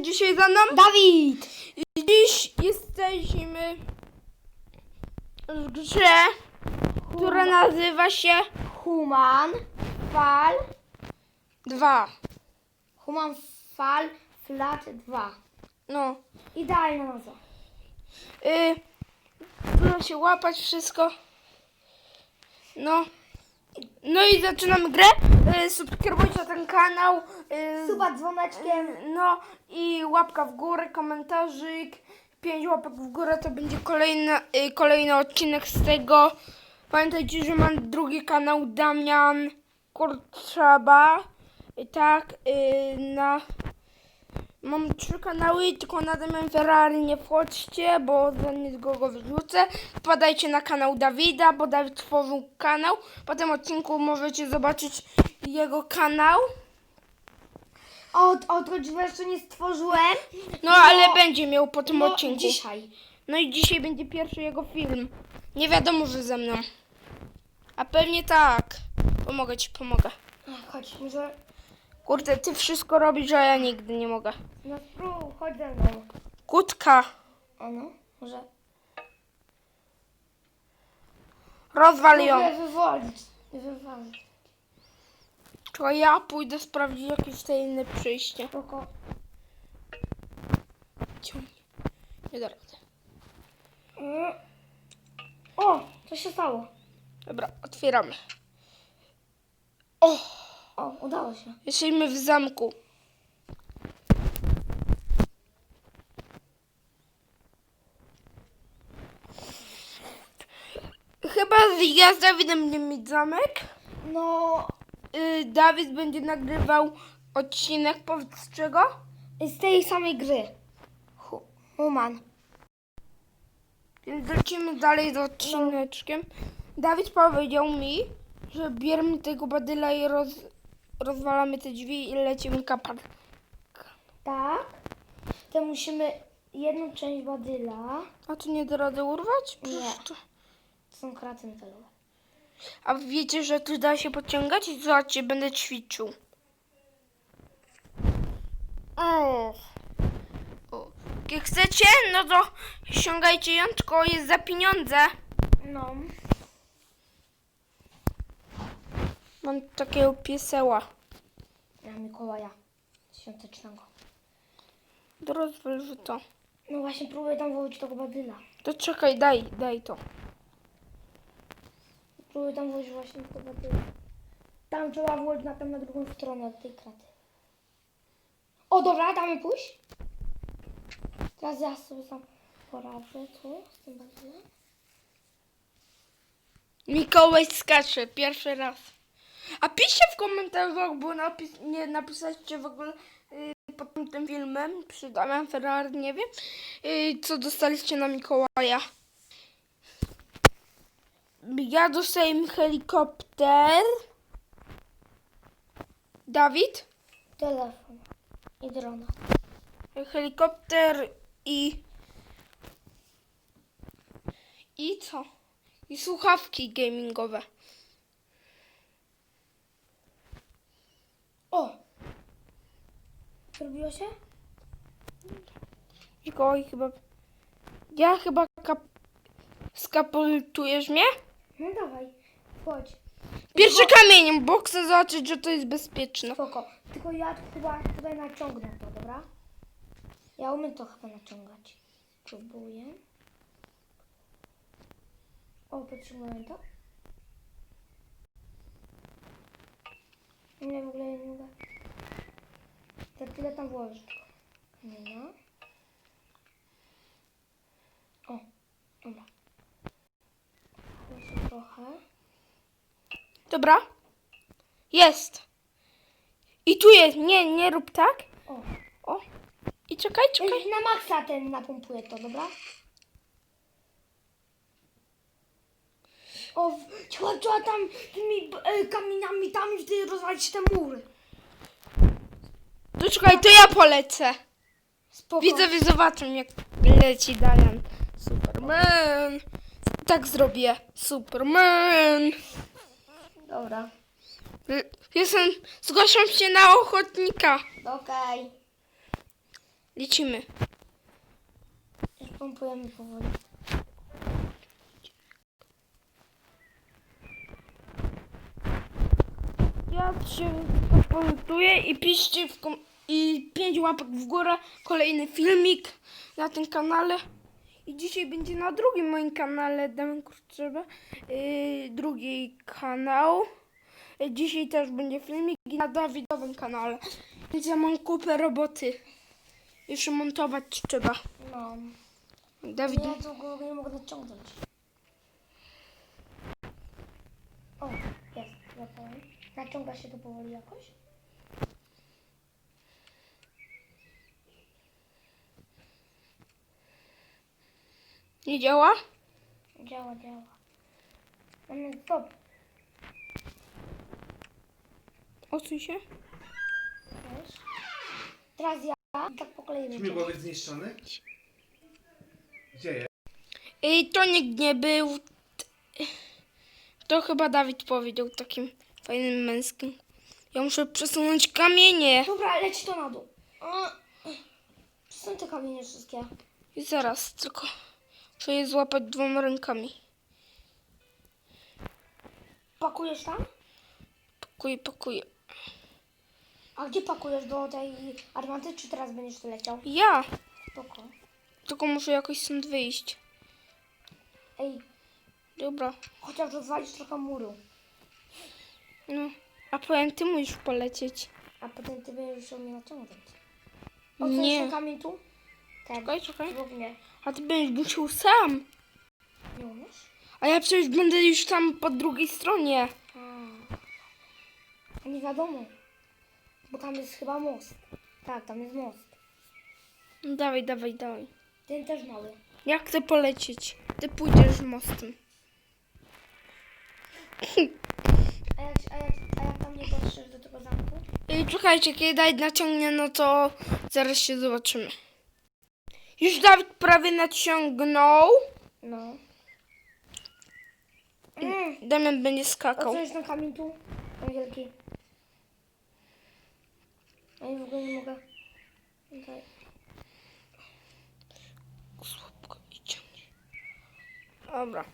dzisiaj za mną. Dawid! Dziś jesteśmy w grze, która nazywa się Human Fall. 2. Human Fall Flat 2. No. Idealna nazwa. Y, proszę się łapać wszystko. No. No i zaczynamy grę. Y, subskrybujcie ten kanał. Y, Suba dzwoneczkiem. No i łapka w górę, komentarzyk, pięć łapek w górę to będzie kolejny, kolejny odcinek z tego. Pamiętajcie, że mam drugi kanał Damian Kurczaba. Tak, y, na... Mam trzy kanały, tylko na Damian Ferrari nie wchodźcie, bo za niedługo go wyrzucę. Wpadajcie na kanał Dawida, bo Dawid tworzył kanał. Po tym odcinku możecie zobaczyć jego kanał. Od, od rodziny jeszcze nie stworzyłem. No, ale będzie miał po tym No, odcinku. dzisiaj. No i dzisiaj będzie pierwszy jego film. Nie wiadomo, że ze mną. A pewnie tak. Pomogę ci, pomogę. Ach, Chodź, może... Kurde, ty wszystko robisz, a ja nigdy nie mogę. No spróbuj, chodź ze mną. Kutka, O no, może... rozwal ją. Mogę wywolić. Wywalić. Czekaj, ja pójdę sprawdzić jakieś te inne przyjście. Spoko. Ciągnie. Nie da rady. Mm. O, co się stało? Dobra, otwieramy. O, O, udało się. jesteśmy w zamku. Chyba ja z Dawidem będziemy mieć zamek. No, Y, Dawid będzie nagrywał odcinek, powiedz z czego? z tej samej gry. Hu- Human. Więc lecimy dalej z odcineczkiem. Dawid powiedział mi, że bierzemy tego badyla i roz, rozwalamy te drzwi i lecimy kapar. Tak. To musimy jedną część badyla. A tu nie da rady urwać? Nie. Przecież to- To są kraty metalowe. A wiecie, że tu da się podciągać? I zobaczcie, będę ćwiczył. O. o. Jak chcecie, no to ściągajcie ją, tylko jest za pieniądze. No. Mam takiego pieseła. Ja Mikołaja. Świątecznego. To rozwal to. No właśnie próbuję tam włożyć tego badyla. To czekaj, daj, daj to. Próbuję tam włożyć właśnie tego badyla. Tam trzeba włożyć na na drugą stronę od tej kraty. O dobra, damy pójść. Teraz ja sobie sam poradzę tu z tym badylem. Mikołaj skacze, pierwszy raz. A piszcie w komentarzach, bo napis, nie napisaliście w ogóle y, pod tym, filmem przy Damian Ferrari, nie wiem, y, co dostaliście na Mikołaja. Ja dostałem helikopter. Dawid? Telefon i drona. Helikopter i... I co? I słuchawki gamingowe. O! Zrobiło się? Mikołaj chyba... Ja chyba kap... skapultujesz mnie? No dawaj, chodź. Pierwszy kamieniem, bo chcę zobaczyć, że to jest bezpieczne. Spoko. Tylko ja tu chyba tutaj naciągnę to, dobra? Ja umiem to chyba naciągać. Próbuję. O, podciągnąłem to. Nie, w ogóle nie mogę. Chwilę tam włożyć. Kamienia. O, dobra. Jeszcze trochę. Dobra. Jest. I tu jest. Nie, nie rób tak. O, O. I czekaj, czekaj. Na maksa ten napompuję to, dobra? O, trzeba tam tymi e, kamieniami tam i wtedy rozwalić te mury. To czekaj, to ja polecę. Spoko. Widzowie zobaczą, jak leci Damian. Superman. Tak zrobię. Superman. Dobra, L- Jestem... Zgłaszam się na ochotnika. okej. Lecimy. Już pompujemy powoli. Ja się komentuję i piszcie w kom- i pięć łapek w górę. Kolejny filmik na tym kanale. I dzisiaj będzie na drugim moim kanale Damian Kurczeba. Yy, drugi kanał. Dzisiaj też będzie filmik na Dawidowym kanale. Więc ja mam kupę roboty. Jeszcze montować trzeba. No. Dawid, Ja tego nie mogę naciągnąć. O, jest. Naciąga się to powoli jakoś? Nie działa? Działa, działa. No, stop. Odsuń się. Wiesz? Teraz ja tak pokleję Czy śmigłowiec zniszczony? Gdzie jest? I to nikt nie był. To chyba Dawid powiedział takim fajnym męskim. Ja muszę przesunąć kamienie. Dobra, leć to na dół. A, Są te kamienie wszystkie. I zaraz, tylko muszę je złapać dwoma rękami. Pakujesz tam? Pakuję, pakuję. A gdzie pakujesz do tej armaty, czy teraz będziesz tu leciał? Ja! Spoko. Tylko muszę jakoś stąd wyjść. Ej, Dobra. chociaż rozwalić trochę muru. No. A powiem, ty musisz polecieć. A potem ty będziesz musiał mnie naciągnąć. O, Nie. kamień tu? Ten. Czekaj, czekaj. Mnie. A ty będziesz musiał sam. Nie umiesz? A ja przecież będę już tam po drugiej stronie. A. Nie wiadomo. Bo tam jest chyba most. Tak, tam jest most. No dawaj, dawaj, dawaj. Ten też mały. Ja chcę polecieć. Ty pójdziesz mostem. A jak, a jak, a jak tam nie dotrzesz do tego zamku? I czekajcie, kiedy Dawid naciągnie, no to zaraz się zobaczymy. Już Dawid prawie naciągnął. No. Mm. Damian będzie A skakał. co jest ten kamień tu? Ten wielki. A ja w ogóle nie mogę. Tutaj. Słabko i ciągnie. Dobra.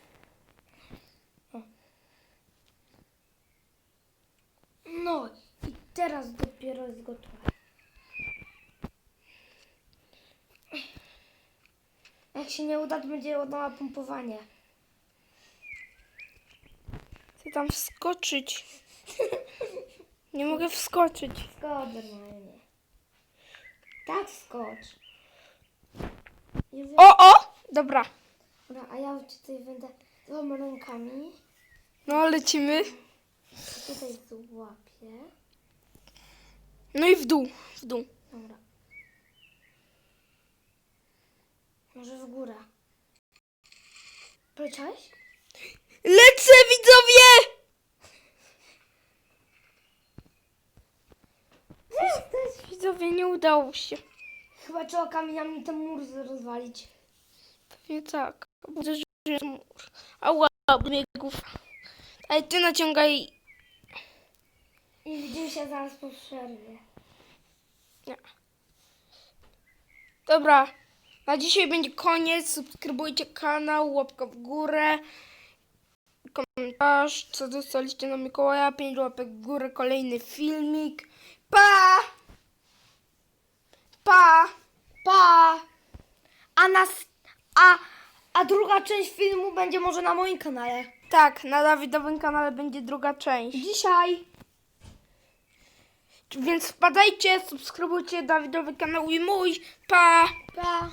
No i teraz dopiero jest gotowe. Się nie uda, to będzie nowa pompowanie. Chcę tam wskoczyć. Nie mogę wskoczyć. Skocz normalnie. Tak skocz. Wy... O, o! Dobra. Dobra, a ja tutaj będę dwoma rękami. No, lecimy. Tutaj złapię. No i w dół, w dół. Dobra. Może w górę. Poleciałeś? Lecę, widzowie! Jesteś! Widzowie, nie udało się. Chyba trzeba kamieniami ten mur rozwalić. Pewnie tak. Uderzyłem w mur. Ała, biegów. Ale ty naciągaj. I widzimy się zaraz po przerwie. Nie. Dobra. Na dzisiaj będzie koniec. Subskrybujcie kanał, łapka w górę. Komentarz, co dostaliście na Mikołaja. 5 łapek w górę, kolejny filmik. Pa! Pa! Pa! A nas... A, a druga część filmu będzie może na moim kanale. Tak, na Dawidowym kanale będzie druga część. Dzisiaj. Więc wpadajcie, subskrybujcie Dawidowy kanał i mój. Pa! Pa!